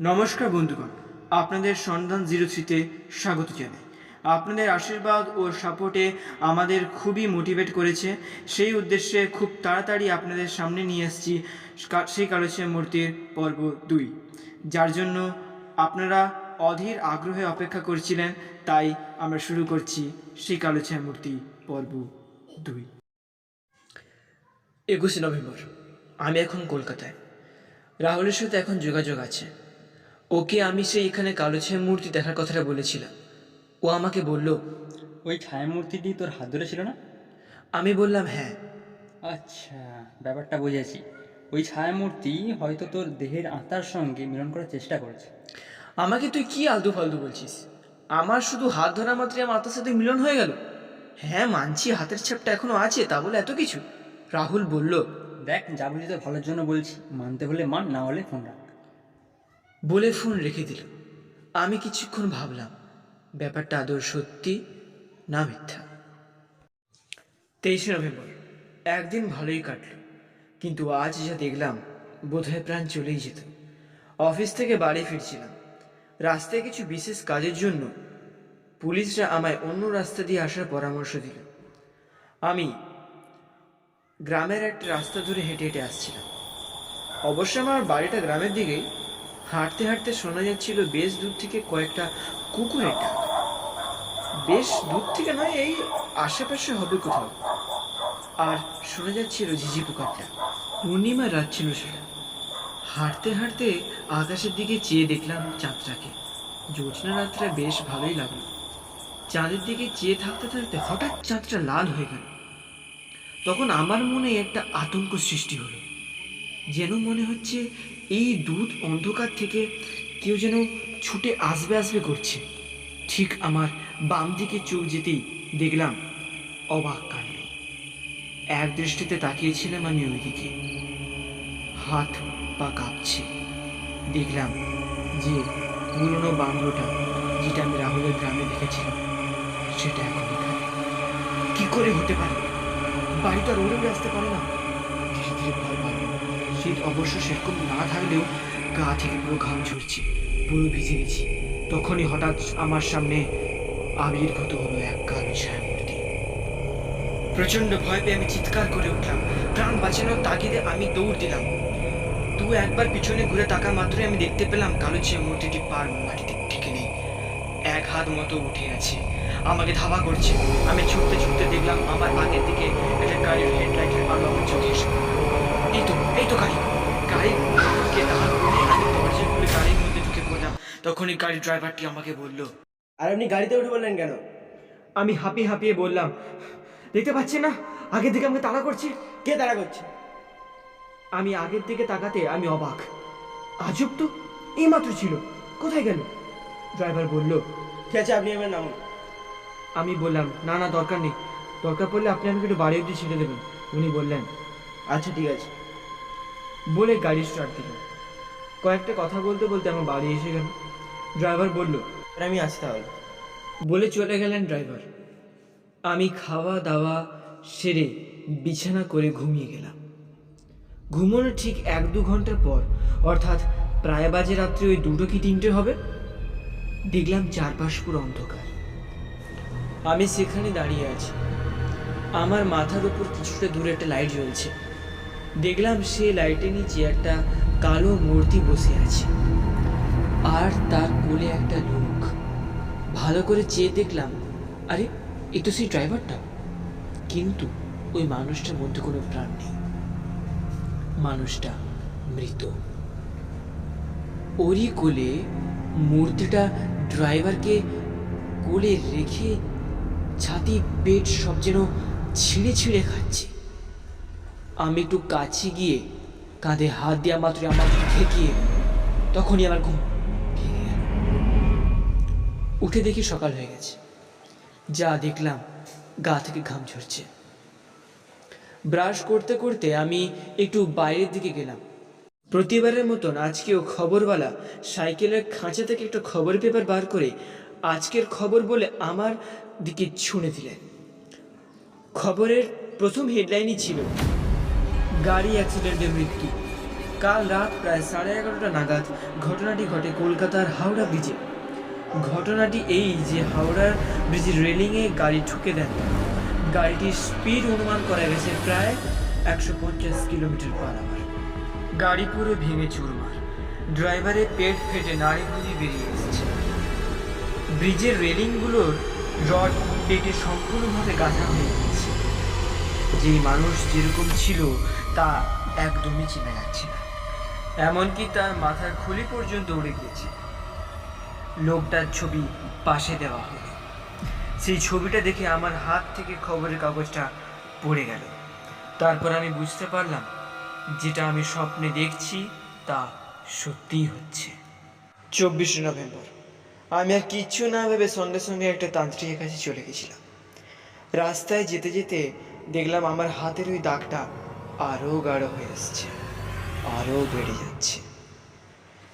নমস্কার বন্ধুগণ, আপনাদের সন্ধান জিরো থ্রিতে স্বাগত জানাই। আপনাদের আশীর্বাদ ও সাপোর্টে আমাদের খুবই মোটিভেট করেছে। সেই উদ্দেশ্যে খুব তাড়াতাড়ি আপনাদের সামনে নিয়ে আসছি কা- সেই কালুচিয়া মূর্তির পর্ব দুই। যার জন্য আপনারা অধীর আগ্রহে অপেক্ষা করছিলেন, তাই আমরা শুরু করছি সেই কালুচিয়া মূর্তি পর্ব দুই। একুশে নভেম্বর, আমি এখন কলকাতায়। রাহুলের সাথে এখন যোগাযোগ আছে। ওকে আমি সেই এখানে কালোছিয়া মূর্তি দেখার কথাটা বলেছিলাম। ও আমাকে বলল ওই ছায়ামূর্তিটি তোর হাত ধরে ছিল না? আমি বললাম হ্যাঁ। আচ্ছা ব্যাপারটা বুঝেছি। ওই ছায়ামূর্তি হয়তো তোর দেহের আত্মার সঙ্গে মিলন করার চেষ্টা করেছে। আমাকে তুই কি আলতু ফালতু বলছিস? আমার শুধু হাত ধরা মাত্রই আমার আত্মার সাথে মিলন হয়ে গেল? হ্যাঁ মানছি হাতের ছাপটা এখনও আছে তা বলে এত কিছু? রাহুল বলল দেখ যা বুঝি তোর ভালোর জন্য বলছি। মানতে হলে মান না হলে ফোন রাখ। বলে ফোন রেখে দিল। আমি কিছুক্ষণ ভাবলাম, ব্যাপারটা আদৌ সত্যি না মিথ্যা? তেইশে নভেম্বর, একদিন ভালোই কাটল, কিন্তু আজ যা দেখলাম, বোধহয় প্রাণ চলেই যেত। অফিস থেকে বাড়ি ফিরছিলাম। রাস্তায় কিছু বিশেষ কাজের জন্য পুলিশরা আমায় অন্য রাস্তা দিয়ে আসার পরামর্শ দিল। আমি গ্রামের একটা রাস্তা ধরে হেঁটে হেঁটে আসছিলাম। অবশ্য আমার বাড়িটা গ্রামের দিকেই হাঁটতে হাঁটতে শোনা যাচ্ছিল বেশ দূর থেকে কয়েকটা কুকুরের ডাক। বেশ দূর থেকে নয়, এই আশেপাশে হবে কোথাও। আর শোনা যাচ্ছিল ঝিঝি পোকারটা। পূর্ণিমার রাত ছিল সেটা। হাঁটতে হাঁটতে আকাশের দিকে চেয়ে দেখলাম চাঁদটাকে। জ্যোৎস্না রাতটা বেশ ভালোই লাগল। চাঁদের দিকে চেয়ে থাকতে থাকতে হঠাৎ চাঁদটা লাল হয়ে গেল। তখন আমার মনে একটা আতঙ্ক সৃষ্টি হলো। যেন মনে হচ্ছে এই দুধ অন্ধকার থেকে কেউ যেন ছুটে আসবে আসবে করছে। ঠিক আমার বাম দিকে চোখ যেতেই দেখলাম অবাক কাণ্ড। এক দৃষ্টিতে তাকিয়েছিলাম আমি ওইদিকে। হাত পা কাঁপছে। দেখলাম যে পুরনো বাংলোটা যেটা আমি রাহুলের গ্রামে দেখেছিলাম, সেটা এখন এখানে। কি করে হতে পারে? বাড়িটা রোডে আসতে পারে না? ধীরে ধীরে ভয় শীত অবশ্য সেরকম না থাকলেও গা থেকে পুরো ঘাম ঝরছে, পুরো ভিজে গেছি। তখনই হঠাৎ আমার সামনে আবির্ভূত হলো এক কালো ছায়ামূর্তি প্রচণ্ড ভয় পেয়ে আমি চিৎকার করে উঠলাম। প্রাণ বাঁচানোর তাগিদে আমি দৌড় দিলাম। দু একবার পিছনে ঘুরে তাকা মাত্রই আমি দেখতে পেলাম কালো ছায়া মূর্তিটি পার মাটিতে ঠেকে নেই। এক হাত মতো উঠে আছে। আমাকে ধাওয়া করছে। আমি ছুটতে ছুটতে দেখলাম আমার আগের দিকে একটা গাড়ির হেডলাইটের আলো আমার চোখে এসে পড়ল। এই তো এই তো গাড়ি গাড়িকে দাঁড় করে আমি দরজা খুলে গাড়ির মধ্যে ঢুকে পড়লাম। তখনই গাড়ির ড্রাইভারটি আমাকে বলল আর আপনি গাড়িতে উঠে বললেন কেন? আমি হাঁপিয়ে হাঁপিয়ে বললাম দেখতে পাচ্ছেন না? আগের দিকে আমাকে তাড়া করছে। কে তাড়া করছে? আমি আগের দিকে তাকাতে আমি অবাক। আজব তো এইমাত্র ছিল। কোথায় গেল? ড্রাইভার বলল ঠিক আছে আপনি এবার নামুন। আমি বললাম না না দরকার নেই। দরকার পড়লে আপনি আমাকে একটু বাড়ি অবধি ছেড়ে দেবেন। উনি বললেন আচ্ছা ঠিক আছে। বলে গাড়ি স্টার্ট দিল। কয়েকটা কথা বলতে বলতে আমার বাড়ি এসে গেল। ড্রাইভার বলল আমি আসি তাহলে? বলে চলে গেলেন ড্রাইভার আমি খাওয়া দাওয়া সেরে বিছানা করে ঘুমিয়ে গেলাম। ঘুমানোর ঠিক এক দু ঘণ্টার পর, অর্থাৎ প্রায় বাজে রাত্রি ওই দুটো কি তিনটে হবে? দেখলাম চারপাশ পুরো অন্ধকার। আমি সেখানে দাঁড়িয়ে আছি। আমার মাথার উপর কিছুটা দূরে একটা লাইট জ্বলছে। দেখলাম সে লাইটের নিচে একটা কালো মূর্তি বসে আছে। আর তার কোলে একটা লোক। ভালো করে চেয়ে দেখলাম, আরে, এ তো সেই ড্রাইভারটা। কিন্তু ওই মানুষটার মধ্যে কোনো প্রাণ নেই। মানুষটা মৃত। ওরই কোলে মূর্তিটা ড্রাইভারকে কোলে রেখে ছাতি, পেট সব যেন ছিঁড়ে ছিঁড়ে খাচ্ছে। আমি একটু কাছে গিয়ে কাঁধে হাত দেওয়া মাত্র আমার ঠেকিয়ে তখনই আমার ঘুম উঠে দেখি সকাল হয়ে গেছে। যা দেখলাম, গা থেকে ঘাম ঝরছে। ব্রাশ করতে করতে আমি একটু বাইরের দিকে গেলাম। প্রতিবারের মতন আজকেও খবরওয়ালা সাইকেলের খাঁচা থেকে একটা খবর পেপার বার করে আজকের খবর বলে আমার দিকে ছুঁড়ে দিলেন। খবরের প্রথম হেডলাইনই ছিল গাড়ি অ্যাক্সিডেন্টে মৃত্যু। কাল রাত প্রায় সাড়ে এগারোটা নাগাদ ঘটনাটি ঘটে কলকাতার হাওড়া ব্রিজে ঘটনাটি এই যে হাওড়ার ব্রিজের রেলিংয়ে গাড়ি ঠুকে দেন। গাড়িটির স্পিড অনুমান করা গেছে প্রায় একশো পঞ্চাশ কিলোমিটার পার আওয়ার গাড়ি পুরো ভেঙে চুরমার। ড্রাইভারের পেট ফেটে নাড়ি ভুঁড়ি বেরিয়ে এসেছে। ব্রিজের রেলিংগুলোর রড পেটে সম্পূর্ণভাবে গাঁথা হয়ে গিয়েছে। যেই মানুষ যেরকম ছিল তা একদমই চেনা যাচ্ছে না। এমনকি তার মাথার খুলি পর্যন্ত উড়ে গিয়েছে। লোকটার ছবি পাশে দেওয়া হলো। সেই ছবিটা দেখে আমার হাত থেকে খবরের কাগজটা পড়ে গেল। তারপর আমি বুঝতে পারলাম, যেটা আমি স্বপ্নে দেখছি, তা সত্যিই হচ্ছে। চব্বিশে নভেম্বর। আমি আর কিচ্ছু না ভেবে সঙ্গে সঙ্গে একটা তান্ত্রিকের কাছে চলে গেছিলাম। রাস্তায় যেতে যেতে দেখলাম আমার হাতের ওই দাগটা আরও গাঢ় হয়ে আসছে আরও বেড়ে যাচ্ছে।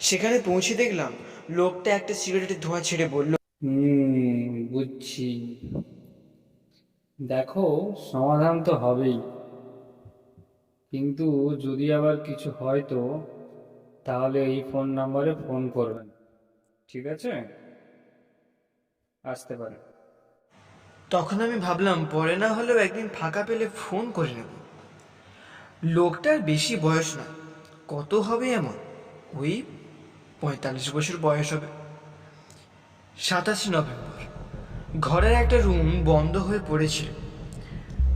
সেখানে পৌঁছে দেখলাম লোকটা একটা সিগারেটের ধোঁয়া ছেড়ে বলল হুম বুঝছি। দেখো সমাধান তো হবেই। কিন্তু যদি আবার কিছু হয় তো তাহলে এই ফোন নাম্বারে ফোন করবেন ঠিক আছে? আসতে পারে। তখন আমি ভাবলাম পরে না হলেও একদিন ফাঁকা পেলে ফোন করে নেব। লোকটার বেশি বয়স না কত হবে এমন? ওই পঁয়তাল্লিশ বছর বয়স হবে। সাতাশে নভেম্বর। ঘরের একটা রুম বন্ধ হয়ে পড়েছিল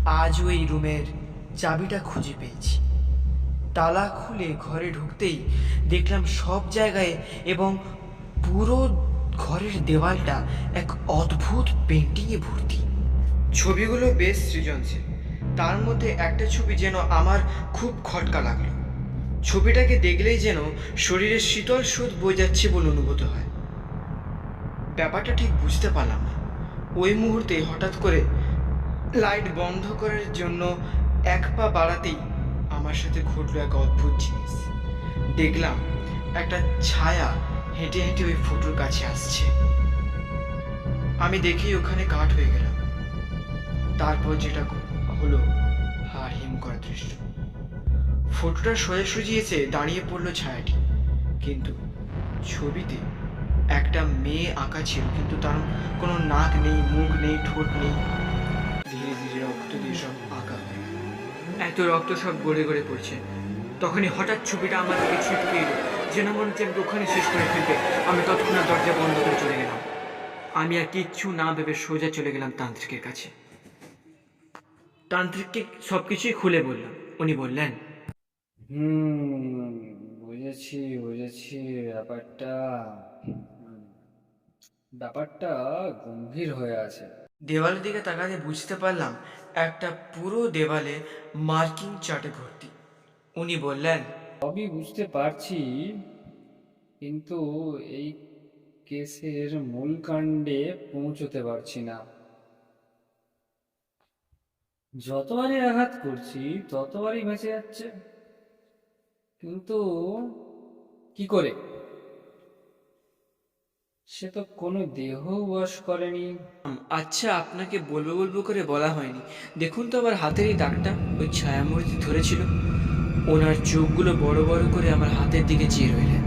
আজ ওই রুমের চাবিটা খুঁজে পেয়েছি। তালা খুলে ঘরে ঢুকতেই দেখলাম সব জায়গায় এবং পুরো ঘরের দেওয়ালটা এক অদ্ভুত পেন্টিংয়ে ভর্তি। ছবিগুলো বেশ সৃজনশীল। তার মধ্যে একটা ছবি যেন আমার খুব খটকা লাগল। ছবিটাকে দেখলেই যেন শরীরে শীতল সুদ বয়ে যাচ্ছে বলে অনুভূত হয়। ব্যাপারটা ঠিক বুঝতে পারলাম না। ওই মুহূর্তে হঠাৎ করে লাইট বন্ধ করার জন্য এক পা বাড়াতেই আমার সাথে ঘটলো এক অদ্ভুত জিনিস। দেখলাম একটা ছায়া হেঁটে হেঁটে ওই ফটোর কাছে আসছে। আমি দেখেই ওখানে কাঠ হয়ে গেলাম। তারপর যেটা হলো হাড় হিম করা দৃশ্য। ফটোটা সোজাসুজি এসে দাঁড়িয়ে পড়ল ছায়াটি। কিন্তু ছবিতে একটা মেয়ে আঁকা ছিল, কিন্তু তার কোনো নাক নেই, মুখ নেই, ঠোঁট নেই। ধীরে ধীরে রক্ত দিয়ে সব আঁকা এত রক্ত সব গড়ে গড়ে পড়ছে। তখনই হঠাৎ ছবিটা আমার দিকে ছিটকে এলো। যেন মনে হচ্ছে ওখানে শেষ করে ফেলবে আমি তৎক্ষণাৎ দরজা বন্ধ করে চলে গেলাম। আমি আর কিচ্ছু না ভেবে সোজা চলে গেলাম তান্ত্রিকের কাছে। তান্ত্রিককে সব কিছুই খুলে বললাম। উনি বললেন হুম বুঝেছি বুঝেছি ব্যাপারটা। ব্যাপারটা গম্ভীর হয়ে আছে। দেওয়ালের দিকে তাকাতে বুঝতে পারলাম একটা পুরো দেওয়ালে মার্কিং চার্টে ভর্তি। উনি বললেন সবই বুঝতে পারছি কিন্তু এই কেসের মূল কাণ্ডে পৌঁছতে পারছি না। যতবারই আঘাত করছি ততবারই বেঁচে যাচ্ছে। কিন্তু কি করে? সে তো কোনো দেহ বশ করেনি। আচ্ছা আপনাকে বলব বলব করে বলা হয়নি। দেখুন তো আবার হাতের এই দাগটা ওই ছায়ামূর্তি ধরেছিল। ওনার চোখগুলো বড় বড় করে আমার হাতের দিকে চেয়ে রইলেন।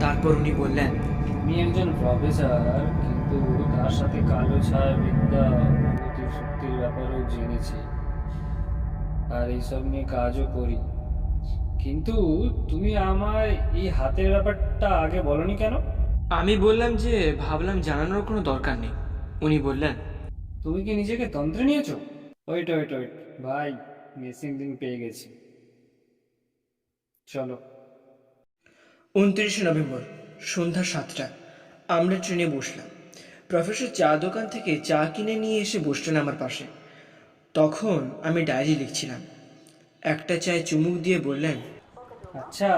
তারপর উনি বললেন আমি একজন প্রফেসর কিন্তু তার সাথে কালো ছায়া বিদ্যা শক্তির ব্যাপারেও জেনেছি। আর এইসব নিয়ে কাজও করি। কিন্তু তুমি আমায় এই হাতের ব্যাপারটা আগে বলনি কেন? আমি বললাম যে ভাবলাম জানানোর কোনো দরকার নেই। উনি বললেন তুমি কি নিজেকে তন্ত্রে নিয়েছো? Wait wait wait. ভাই মিসিং দিন পেয়ে গেছি। চলো। উনত্রিশে নভেম্বর সন্ধ্যা সাতটা। আমরা ট্রেনে বসলাম। প্রফেসর চা দোকান থেকে চা কিনে নিয়ে এসে বসলেন আমার পাশে। তখন আমি ডায়েরি লিখছিলাম। একটা চায় চুমুক দিয়ে বললেন আচ্ছা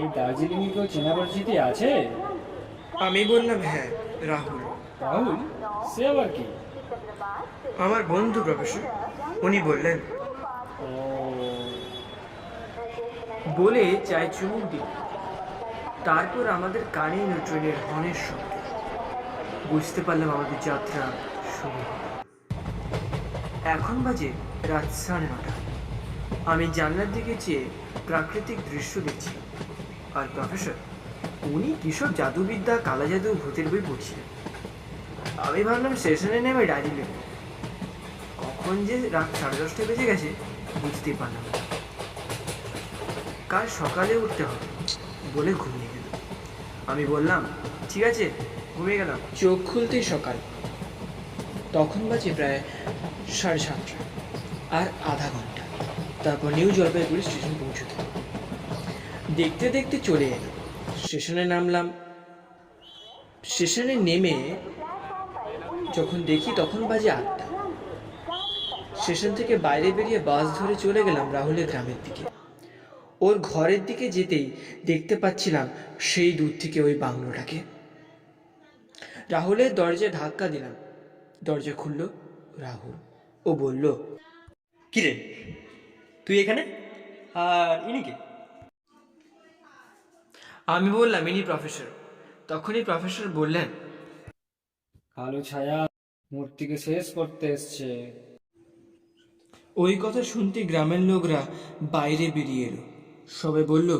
এই দার্জিলিংয়ে কেউ চেনা পরিচিতি আছে? আমি বললাম হ্যাঁ রাহুল। রাহুল? সে আবার কি? আমার বন্ধু প্রফেসর। উনি বললেন ও বলে চায়ে চুমুক দিল তারপর আমাদের কানে ট্রেনের হর্নের শব্দ। বুঝতে পারলাম আমাদের যাত্রা শুরু। এখন বাজে রাত সাড়ে নটা। আমি জানলার দিকে চেয়ে প্রাকৃতিক দৃশ্য দেখছি। আর প্রফেসর, উনি কিশোর জাদুবিদ্যা, কালা জাদু, ভূতের বই পড়ছিলেন। আমি ভাবলাম স্টেশনে নেমে ডায়েরি লিখব। কখন যে রাত সাড়ে দশটা বেজে গেছে, বুঝতেই পারলাম। কাল সকালে উঠতে হবে বলে ঘুমিয়ে গেল আমি বললাম, ঠিক আছে, ঘুমিয়ে গেলাম। চোখ খুলতেই সকাল। তখন বাজে প্রায় সাড়ে সাতটা আর আধা ঘণ্টা। তারপর নিউ জলপাইগুড়ি স্টেশন পৌঁছতে। দেখতে দেখতে চলে এলাম। স্টেশনে নামলাম। স্টেশনে নেমে যখন দেখি তখন বাজে আটটা। স্টেশন থেকে বাইরে বেরিয়ে বাস ধরে চলে গেলাম রাহুলের গ্রামের দিকে। ওর ঘরের দিকে যেতেই দেখতে পাচ্ছিলাম সেই দূর থেকে ওই বাংলোটাকে। রাহুলের দরজায় ধাক্কা দিলাম। দরজা খুললো রাহুল। ও বলল কি রে? তুই এখানে? আর ইনি কে? আমি বললাম ইনি প্রফেসর তখনই প্রফেসর বললেন কালো ছায়া মূর্তিকে শেষ করতে এসছে। ওই কথা শুনতে গ্রামের লোকরা বাইরে বেরিয়ে এলো। সবাই বলল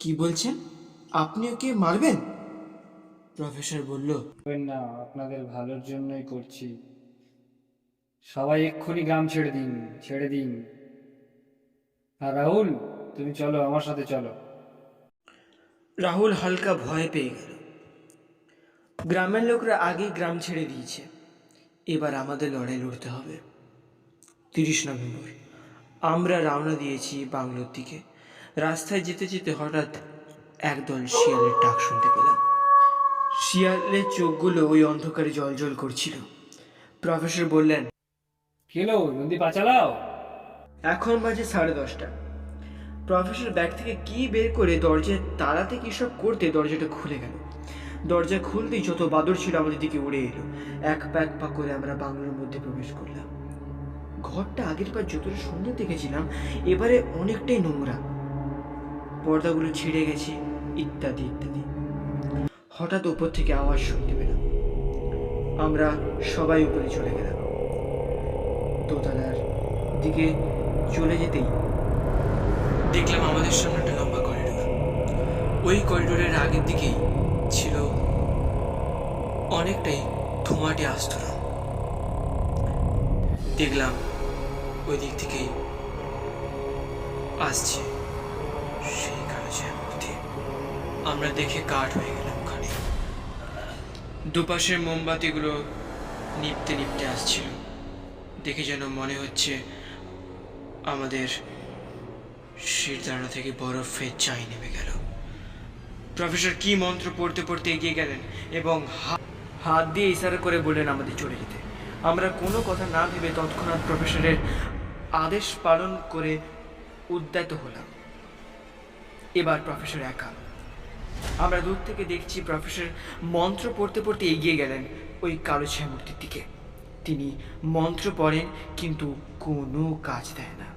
কি বলছেন? আপনি ওকে মারবেন? প্রফেসর বলল না আপনাদের ভালোর জন্যই করছি। সবাই এক্ষুনি গ্রাম ছেড়ে দিন ছেড়ে দিন। আর রাহুল, তুমি চলো, আমার সাথে চলো। রাহুল হালকা ভয় পেয়ে গেল। গ্রামের লোকরা আগেই গ্রাম ছেড়ে দিয়েছে। এবার আমাদের লড়াই লড়তে হবে। তিরিশ নভেম্বর। আমরা রওনা দিয়েছি বাংলোর দিকে। রাস্তায় যেতে যেতে হঠাৎ একদল শিয়ালের ডাক শুনতে পেলাম। শিয়ালের চোখগুলো ওই অন্ধকারে জলজল করছিল। প্রফেসর বললেন কেলো জলদি পা এখন বাজে সাড়ে দশটা। প্রফেসর ব্যাগ থেকে কি বের করে দরজায় তাড়াতে কি সব করতে দরজাটা খুলে গেল। দরজা খুলতেই যত বাদর ছিল আমাদের দিকে উড়ে এলো। এক প্যাক পা করে আমরা বাংলোর মধ্যে প্রবেশ করলাম। ঘরটা আগের বার যতটা সুন্দর দেখেছিলাম, এবারে অনেকটাই নোংরা। পর্দাগুলো ছিঁড়ে গেছে, ইত্যাদি ইত্যাদি। হঠাৎ উপর থেকে আওয়াজ শুনতে পেলাম। আমরা সবাই উপরে চলে গেলাম। দোতলার দিকে চলে যেতেই দেখলাম আমাদের সামনে একটা লম্বা করিডোর ওই করিডোরের আগের দিকেই ছিল অনেকটাই ধুমাটে আস্তরণ। দেখলাম ওই দিক থেকেই আসছে সেই কাগজের মধ্যে আমরা দেখে কাঠ হয়ে গেলাম ওখানে। দুপাশের মোমবাতিগুলো নিপতে নিপতে আসছিল। দেখে যেন মনে হচ্ছে আমাদের শিরদাঁড়া থেকে বরফের চাই নেমে গেল। প্রফেসর কি মন্ত্র পড়তে পড়তে এগিয়ে গেলেন এবং হাত দিয়ে ইশারা করে বললেন আমাদের চলে যেতে। আমরা কোনো কথা না ভেবে তৎক্ষণাৎ প্রফেসরের আদেশ পালন করে উদ্যত হলাম। এবার প্রফেসর একা। আমরা দূর থেকে দেখছি প্রফেসর মন্ত্র পড়তে পড়তে এগিয়ে গেলেন ওই কালো ছায়া মূর্তির দিকে। তিনি মন্ত্র পড়েন, কিন্তু কোনো কাজ দেয় না।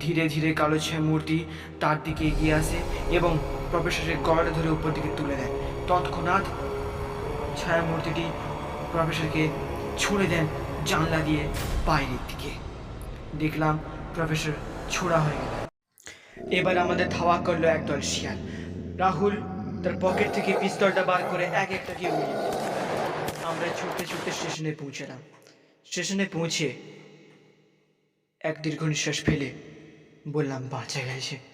ধীরে ধীরে কালো ছায়া মূর্তি তার দিকে এগিয়ে আসে এবং প্রফেসরের গলাটা ধরে উপর দিকে তুলে দেয়। তৎক্ষণাৎ ছায়া মূর্তিটি প্রফেসরকে ছুঁড়ে দেন জানলা দিয়ে বাইরের দিকে। দেখলাম প্রফেসর ছোড়া হয়ে গেল। এবার আমাদের ধাওয়া করল একদল শিয়াল। রাহুল তার পকেট থেকে পিস্তলটা বার করে এক একটাকে উড়িয়ে দিল। আমরা ছুটতে ছুটতে স্টেশনে পৌঁছালাম। স্টেশনে পৌঁছে এক দীর্ঘ নিঃশ্বাস ফেলে বললাম বাঁচা গেছে।